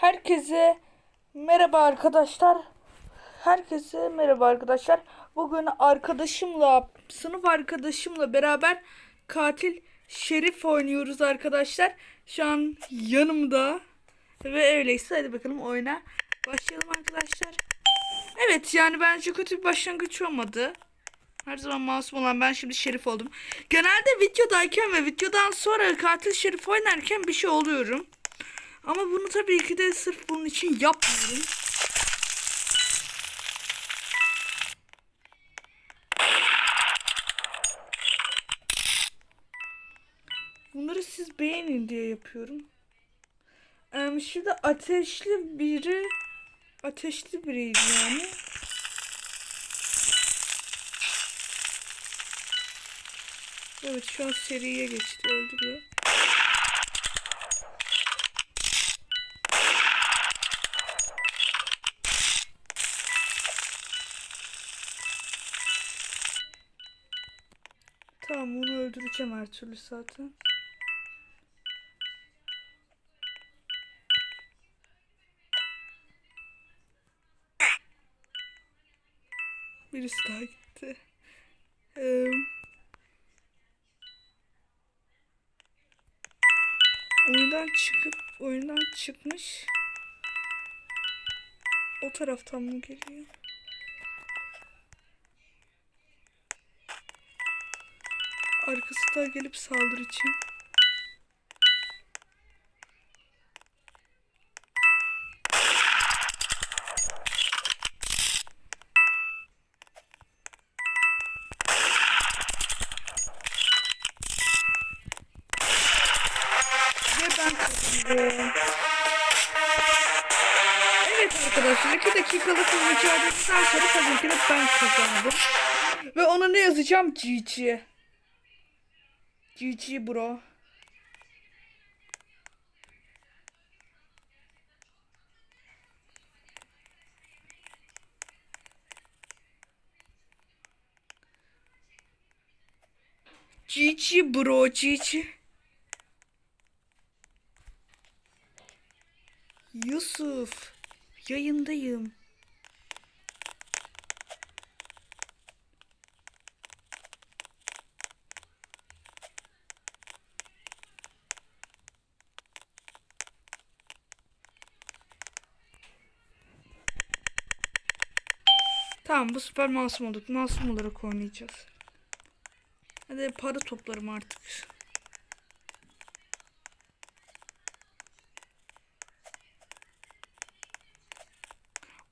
Herkese merhaba arkadaşlar. Herkese merhaba arkadaşlar. Bugün arkadaşımla, sınıf arkadaşımla beraber katil Şerif oynuyoruz arkadaşlar. Şu an yanımda ve öyleyse hadi bakalım oyuna başlayalım arkadaşlar. Evet yani bence kötü bir başlangıç olmadı. Her zaman masum olan ben şimdi şerif oldum. Genelde videodayken ve videodan sonra katil şerif oynarken bir şey oluyorum. Ama bunu tabii ki de sırf bunun için yapmıyorum. Bunları siz beğenin diye yapıyorum. Ee, şimdi ateşli biri ateşli biriydi yani. Evet şu an seriye geçti öldürüyor. Tamam onu öldüreceğim her türlü zaten. Birisi daha gitti. Ee, oyundan çıkıp oyundan çıkmış. O taraftan mı geliyor? Arkası da gelip saldıracağım. Ve ben kazandım. Evet arkadaşlar 2 dakikalık bir mücadeleden sonra tabii ki de ben kazandım. Ve ona ne yazacağım? GG. GG bro. GG bro GG. Yusuf yayındayım. Bu sefer masum olduk. Masum olarak oynayacağız. Hadi para toplarım artık.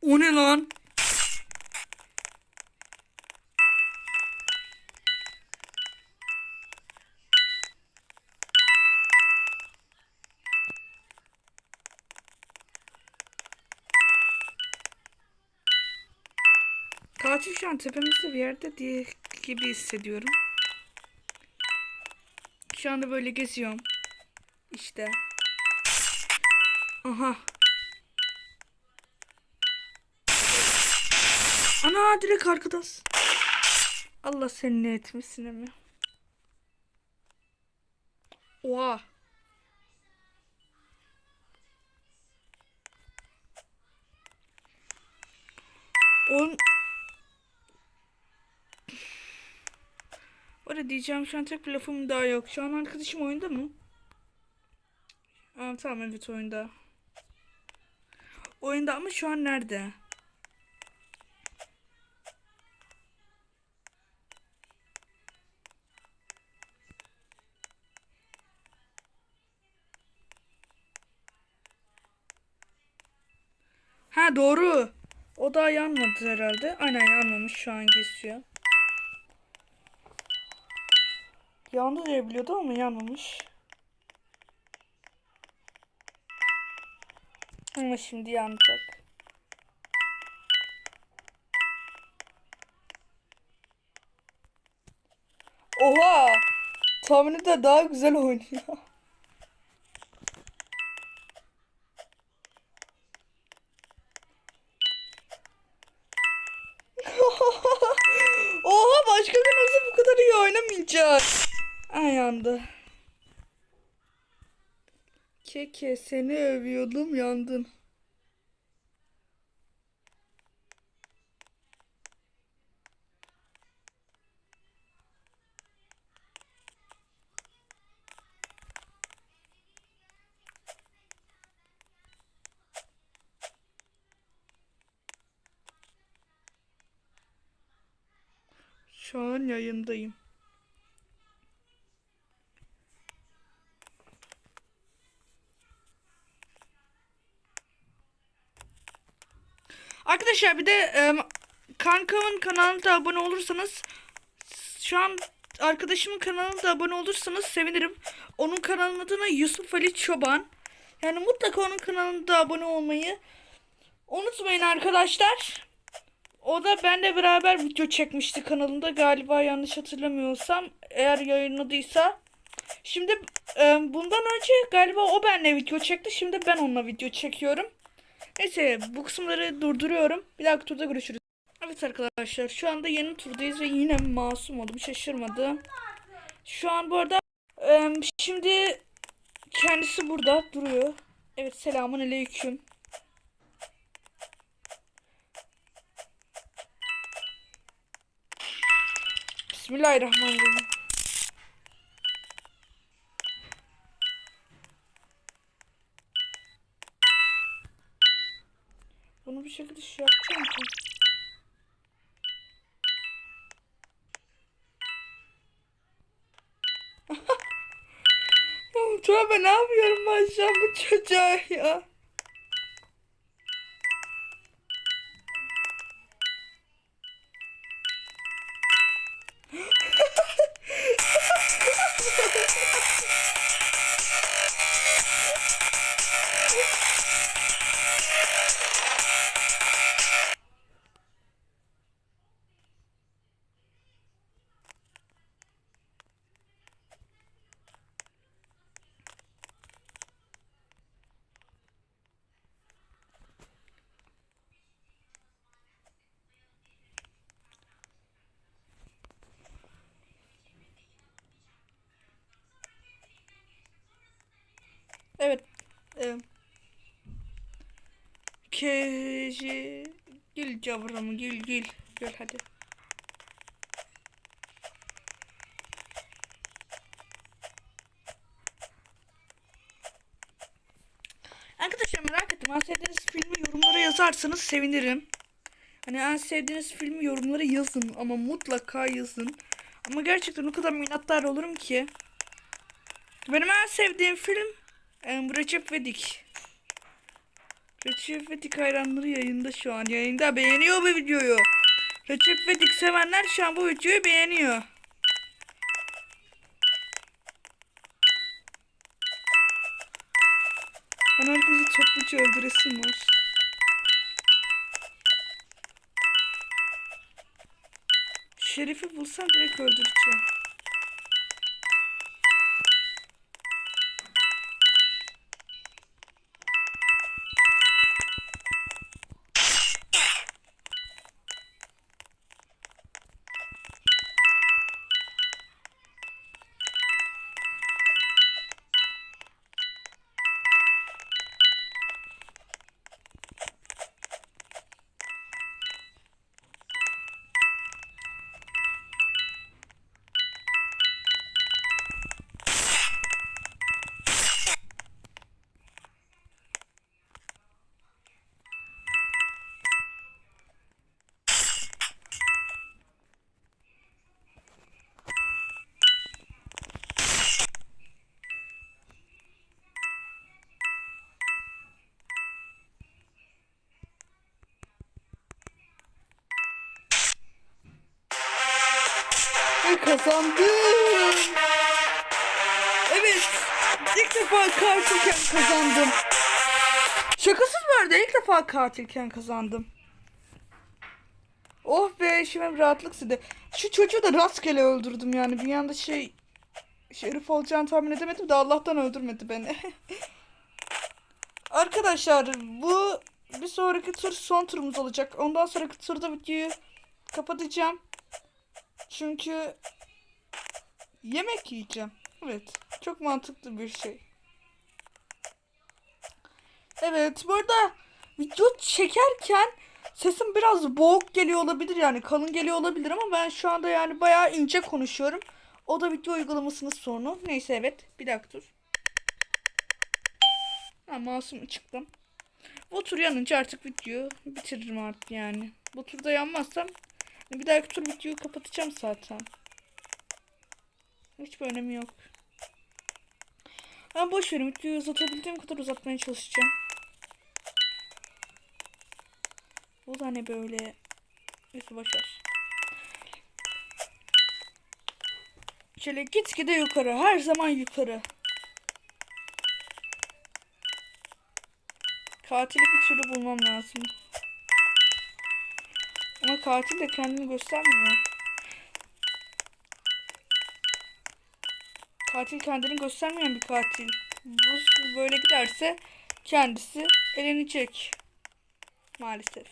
O ne lan? Katil şu an tepemizde bir yerde diye gibi hissediyorum. Şu anda böyle geziyorum. İşte. Aha. Ana direkt arkadan. Allah seni ne etmesin emi. Oha. On... Öyle diyeceğim şu an tek bir lafım daha yok. Şu an arkadaşım oyunda mı? Aa, tamam evet oyunda. Oyunda ama şu an nerede? Ha doğru. O daha yanmadı herhalde. Aynen yanmamış şu an geçiyor. Yandı diye biliyordu ama yanmamış. Ama şimdi yanacak. Oha! Tahmini de daha güzel oynuyor. Oha başka gün olsa bu kadar iyi oynamayacak yandı. Keke seni övüyordum yandın. Şu an yayındayım. Arkadaşlar bir de e, kankamın kanalına da abone olursanız şu an arkadaşımın kanalına da abone olursanız sevinirim. Onun kanalının adına Yusuf Ali Çoban. Yani mutlaka onun kanalına da abone olmayı unutmayın arkadaşlar. O da benle beraber video çekmişti kanalında galiba yanlış hatırlamıyorsam eğer yayınladıysa. Şimdi e, bundan önce galiba o benle video çekti. Şimdi ben onunla video çekiyorum. Neyse bu kısımları durduruyorum. Bir dahaki turda görüşürüz. Evet arkadaşlar şu anda yeni turdayız ve yine masum oldum şaşırmadım. Şu an bu arada şimdi kendisi burada duruyor. Evet selamun aleyküm. Bismillahirrahmanirrahim. Bunu bir şekilde şey yapacağım ki. ya tövbe ne yapıyorum ben şu an bu çocuğa ya. E, Keji Gel yavrum gel gel. Gel hadi. Arkadaşlar merak ettim. En sevdiğiniz filmi yorumlara yazarsanız sevinirim. Hani en sevdiğiniz filmi yorumlara yazın ama mutlaka yazın. Ama gerçekten o kadar minnettar olurum ki. Benim en sevdiğim film em, Recep Vedik. Recep Vedik hayranları yayında şu an. Yayında beğeniyor bu videoyu. Recep Vedik sevenler şu an bu videoyu beğeniyor. Ben herkesi topluca öldüresim var. Şerif'i bulsam direkt öldüreceğim. Ve kazandım. Evet. İlk defa katilken kazandım. Şakasız bu arada ilk defa katilken kazandım. Oh be şimdi rahatlık size. Şu çocuğu da rastgele öldürdüm yani. Bir anda şey şerif olacağını tahmin edemedim de Allah'tan öldürmedi beni. Arkadaşlar bu bir sonraki tur son turumuz olacak. Ondan sonraki turda videoyu kapatacağım. Çünkü yemek yiyeceğim. Evet. Çok mantıklı bir şey. Evet. Bu arada video çekerken sesim biraz boğuk geliyor olabilir yani kalın geliyor olabilir ama ben şu anda yani bayağı ince konuşuyorum. O da video uygulamasının sorunu. Neyse evet. Bir dakika dur. Ha masum çıktım. Bu tur yanınca artık videoyu bitiririm artık yani. Bu turda yanmazsam Bir dahaki tur videoyu kapatacağım zaten. Hiçbir önemi yok. Ben boş verin videoyu uzatabildiğim kadar uzatmaya çalışacağım. Bu da ne böyle? Neyse boşver. Şöyle gitgide yukarı. Her zaman yukarı. Katili bir türlü bulmam lazım. Ama katil de kendini göstermiyor. Katil kendini göstermeyen bir katil. Bu böyle giderse kendisi elenecek. Maalesef.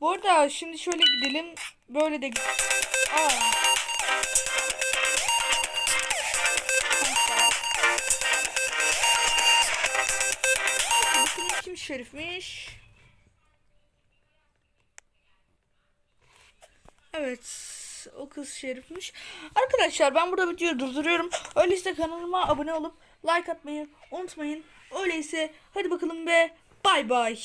Bu arada şimdi şöyle gidelim. Böyle de Aa. Kim şerifmiş. Evet. O kız şerifmiş. Arkadaşlar ben burada videoyu durduruyorum. Öyleyse kanalıma abone olup like atmayı unutmayın. Öyleyse hadi bakalım ve bay bay.